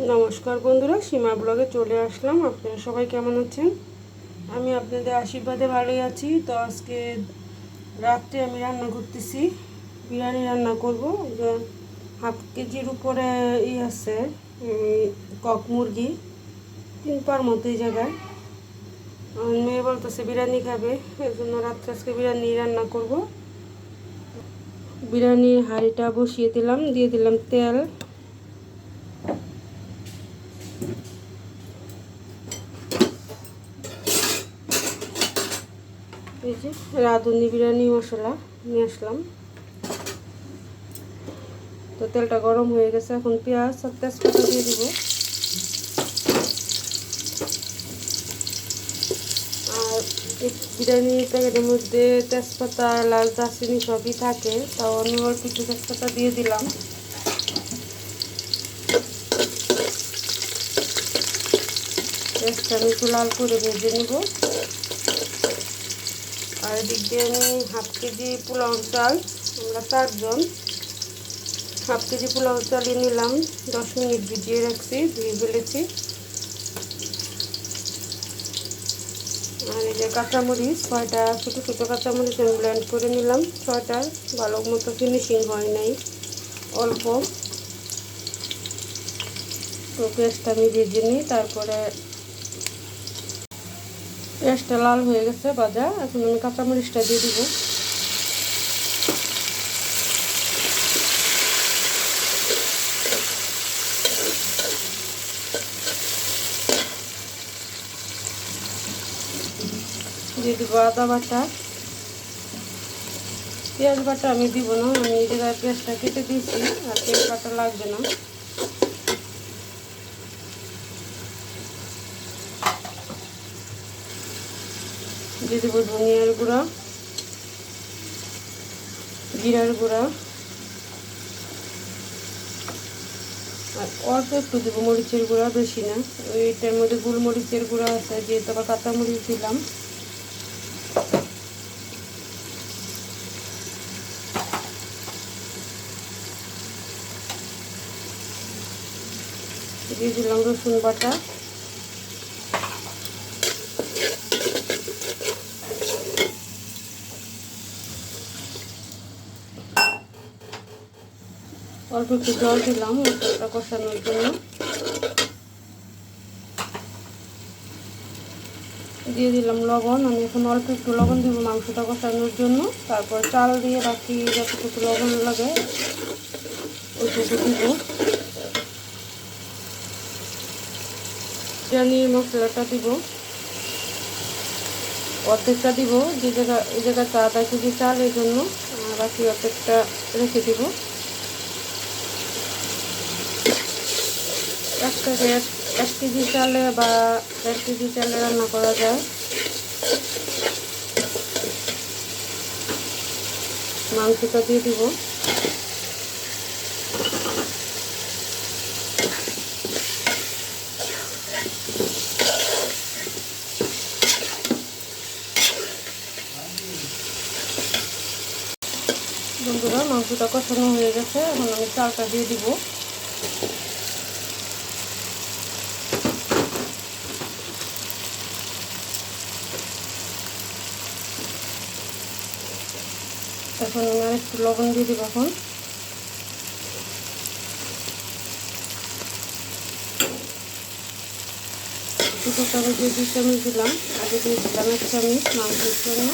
নমস্কার বন্ধুরা, সীমা ব্লগে চলে আসলাম। আপনারা সবাই কেমন আছেন? আমি আপনাদের আশীর্বাদে ভালোই আছি। তো আজকে রাত্রে আমি রান্না করতেছি, বিরিয়ানি রান্না করব। হাফ কেজির উপরে ই আছে কক মুরগি, তিন পার মতো এই জায়গায়। মেয়ে বলতেছে বিরিয়ানি খাবে এই জন্য রাত্রে আজকে বিরিয়ানি রান্না করব। বিরিয়ানির হাঁড়িটা বসিয়ে দিলাম, দিয়ে দিলাম তেল। এই যে রাঁধুনি বিরিয়ানি মশলা নিয়ে আসলাম। তো তেলটা গরম হয়ে গেছে, এখন পেঁয়াজ আর তেজপাতা দিয়ে দিব। আর এই বিরিয়ানি প্যাকেটের মধ্যে তেজপাতা লাল দারচিনি সবই থাকে, তাও আমি অল্প একটু তেজপাতা দিয়ে দিলাম। পেঁয়াজটা আমি একটু লাল করে ভেজে নেব। আর এদিক দিয়ে আমি হাফ কেজি পোলাও চাল, আমরা চারজন। হাফ কেজি পোলাও চালিয়ে নিলাম, দশ মিনিট ভিজিয়ে রাখছি, ধুয়ে ফেলেছি। আর এই যে কাঁচামরিচ, ছয়টা ছোটো ছোটো কাঁচামরিচ আমি ব্লেন্ড করে নিলাম। ছয়টার ভালো মতো ফিনিশিং হয় নাই, অল্প। তো পেস্টটা আমি ভেজে নিই, তারপরে পেঁয়াজটা লাল হয়ে গেছে, ভাজা। এখন আমি কাঁচামরিচটা দিয়ে দিব। দিয়ে দিব আদা বাটা। পেঁয়াজ বাটা আমি দিব না, আমি এই জায়গায় পেঁয়াজটা কেটে দিয়েছি, আর পেঁয়াজ বাটা লাগবে না। দিয়ে দেবো ধনিয়ার গুঁড়া, জিরার গুঁড়া, আর অল্প একটু দেবো মরিচের গুঁড়া, বেশি না। ওইটার মধ্যে গোলমরিচের গুঁড়া আছে, যেহেতু আবার কাঁচা মরিচ দিলাম। দিয়ে দিলাম রসুন বাটা। অল্প একটু জল দিলাম মশলাটা কষানোর জন্য। দিয়ে দিলাম লবণ। আমি এখন অল্প একটু লবণ দিব মাংসটা কষানোর জন্য। তারপর চাল দিয়ে রাখি যতটুকু লবণ লাগে ওইটুকু দিব। বিরিয়ানির মশলাটা দিব, অর্ধেকটা দিব। যে জায়গা এই জায়গাটা আধা কেজি চাল এই জন্য বাকি অর্ধেকটা রেখে দিব। এক থেকে এক কেজি চালে বা দেড় কেজি চালে রান্না করা যায়। মাংসটা দিয়ে দিব। বন্ধুরা, মাংসটা কষানো হয়ে গেছে। এখন আমি চালটা দিয়ে দিব। এখন আমি একটু লবণ দিয়ে দিব এখন। দুটো চামচ দিয়ে দুই চামচ দিলাম। আগে দিয়ে দিলাম এক চামচ মাংসের জন্য।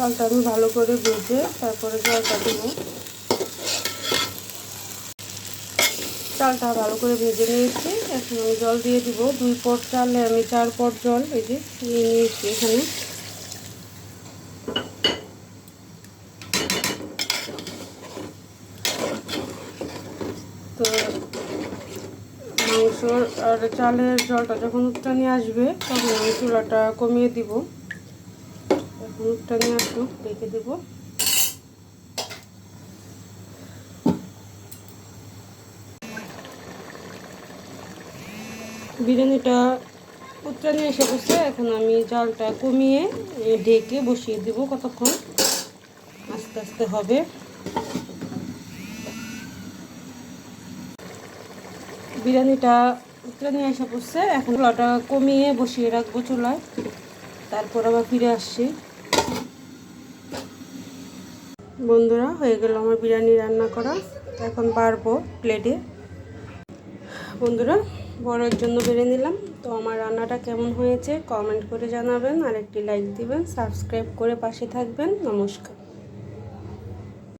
চালটা আমি ভালো করে ভেজে তারপরে জলটা দেবো। চালটা ভালো করে ভেজে নিয়েছি। এখন আমি জল দিয়ে দিব। দুই পট চালে আমি চার পট জল এই যে নিয়ে নিয়েছি এখানে। তো মাংস আর চালের জলটা যখন উত্তানি আসবে, তখন আমি চুলাটা কমিয়ে দিব। হলুদটা নিয়ে একটু রেখে দেব। বিরিয়ানিটা উত্তরা নিয়ে এসে বসে, এখন আমি জলটা কমিয়ে ঢেকে বসিয়ে দেব কতক্ষণ। আস্তে আস্তে হবে। বিরিয়ানিটা উত্তরা নিয়ে এসে পড়ছে এখন চুলাটা কমিয়ে বসিয়ে রাখব চুলায়। তারপর আবার ফিরে আসছি। বন্ধুরা, হয়ে গেল আমার বিরিয়ানি রান্না করা। এখন পারব প্লেটে। বন্ধুরা, বড়ের জন্য বেড়ে নিলাম। তো আমার রান্নাটা কেমন হয়েছে কমেন্ট করে জানাবেন। আর একটি লাইক দিবেন সাবস্ক্রাইব করে পাশে থাকবেন। নমস্কার।